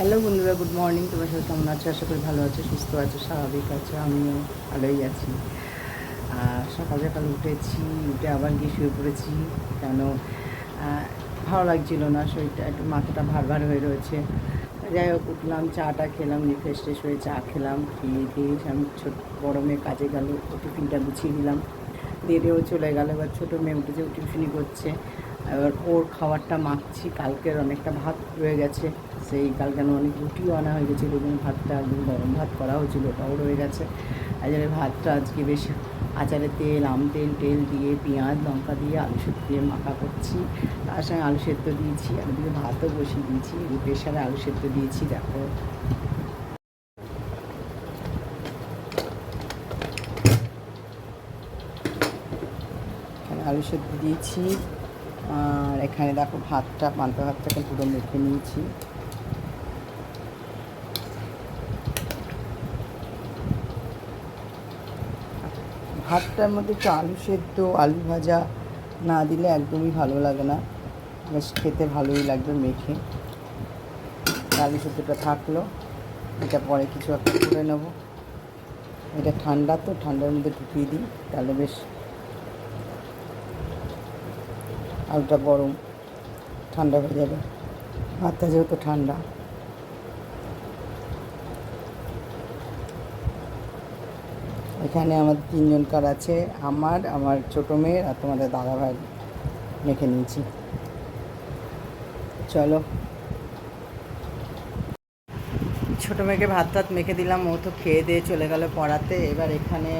Hello বন্ধুরা, good morning. তোমার সাথে কেমন আছো? আশা করি ভালো আছো, সুস্থ আছো, স্বাভাবিক আছো, আমিও ভালোই আছি। আর সকাল সকাল উঠেছি, উঠে আবার গিয়ে শুয়ে পড়েছি, কেন ভালো লাগছিল না, শরীরটা একটু মাথাটা ভার ভার হয়ে রয়েছে। যাই হোক, উঠলাম, চাটা খেলাম রিফ্রেশ ট্রেশ হয়ে চা খেলাম, খেয়ে দিয়ে আমি ছোট, বড়ো মেয়ে কাজে গেল টিফিনটা গুছিয়ে দিলাম। দিয়ে চলে গেল, এবার ছোটো মেয়ে উঠেছে টিউশনি করছে। এবার ওর খাবারটা মাখছি। কালকের অনেকটা ভাত রয়ে গেছে। সেই কালকে অনেক রুটিও আনা হয়ে গেছিল ওই ভাতটা একদম গরম ভাত করা হয়েছিল, ওটাও রয়ে গেছে। জন্য ভাতটা আজকে বেশ আচারের তেল, আম তেল তেল দিয়ে, পেঁয়াজ, লঙ্কা দিয়ে, আলু সেদ্ধ দিয়ে মাখা করছি। তার সঙ্গে আলু সেদ্ধ দিয়েছি আর ওদিকে ভাতও বসিয়ে দিয়েছি এই প্রেশারে আলু সেদ্ধ দিয়েছি, দেখো। আলু সেদ্ধ দিয়েছি। আর এখানে দেখো ভাতটা, পান্তা ভাতটাকে পুরো মেখে নিয়েছি। ভাতটার মধ্যে একটু আলু সেদ্ধ, আলু ভাজা না দিলে একদমই ভালো লাগে না। বেশ খেতে ভালোই লাগবে মেখে। আলু সেদ্ধটা থাকল। এটা পরে কিছু একটা করে নেব। এটা ঠান্ডা তো, ঠান্ডার মধ্যে ঢুকিয়ে দিই। তাহলে বেশ আলুটা গরম, ঠান্ডা হয়ে যাবে। ভাতটা যেহেতু ঠান্ডা। এখানে আমাদের তিনজনকার আছে, আমার আমার ছোটো মেয়ের আর তোমাদের দাদা ভাই মেখে নিয়েছি। চলো। ছোটো মেয়েকে ভাত টাত মেখে দিলাম, ও তো খেয়ে দিয়ে চলে গেল পড়াতে। এবার এখানে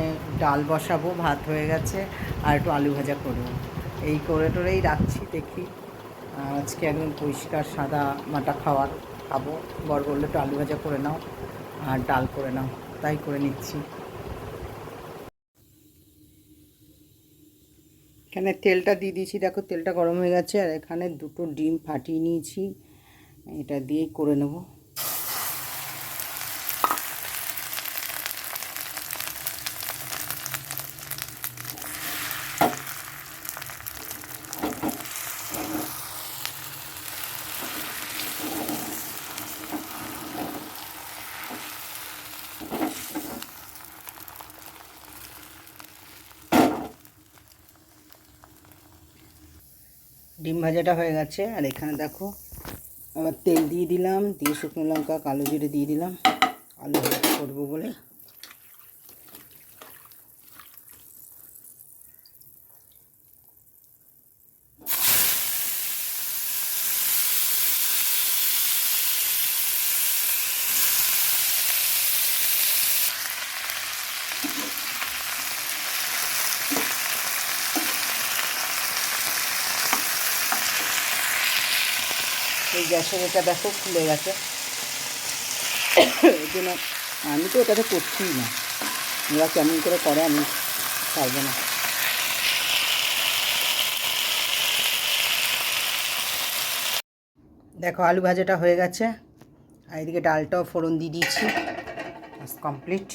ডাল বসাবো, ভাত হয়ে গেছে, আর একটু আলু ভাজা করব। এই করে টোরেই রাখছি, দেখি। আজকে একদম পরিষ্কার সাদা মাটা খাওয়ার খাব। বর বললে, একটু আলু ভাজা করে নাও আর ডাল করে নাও। তাই করে নিচ্ছি। এখানে তেলটা দিয়ে দিয়েছি। দেখো, তেলটা গরম হয়ে গেছে আর এখানে দুটো ডিম ফাটিয়ে নিয়েছি। এটা দিয়েই করে নেব। ডিম ভাজাটা হয়ে গেছে, আর এখানে দেখো আবার তেল দিয়ে দিলাম, দিয়ে শুকনো লঙ্কা, কালো জিরে দিয়ে দিলাম। আলু করব বলে। এই গ্যাসের এটা দেখো খুলে গেছে। জন্য আমি তো ওটাতে করছি না। ওরা কেমন করে করে আমি পারব না। দেখো, আলু ভাজাটা হয়ে গেছে। আর এদিকে ডালটাও ফোড়ন দিয়ে দিয়েছি। কমপ্লিট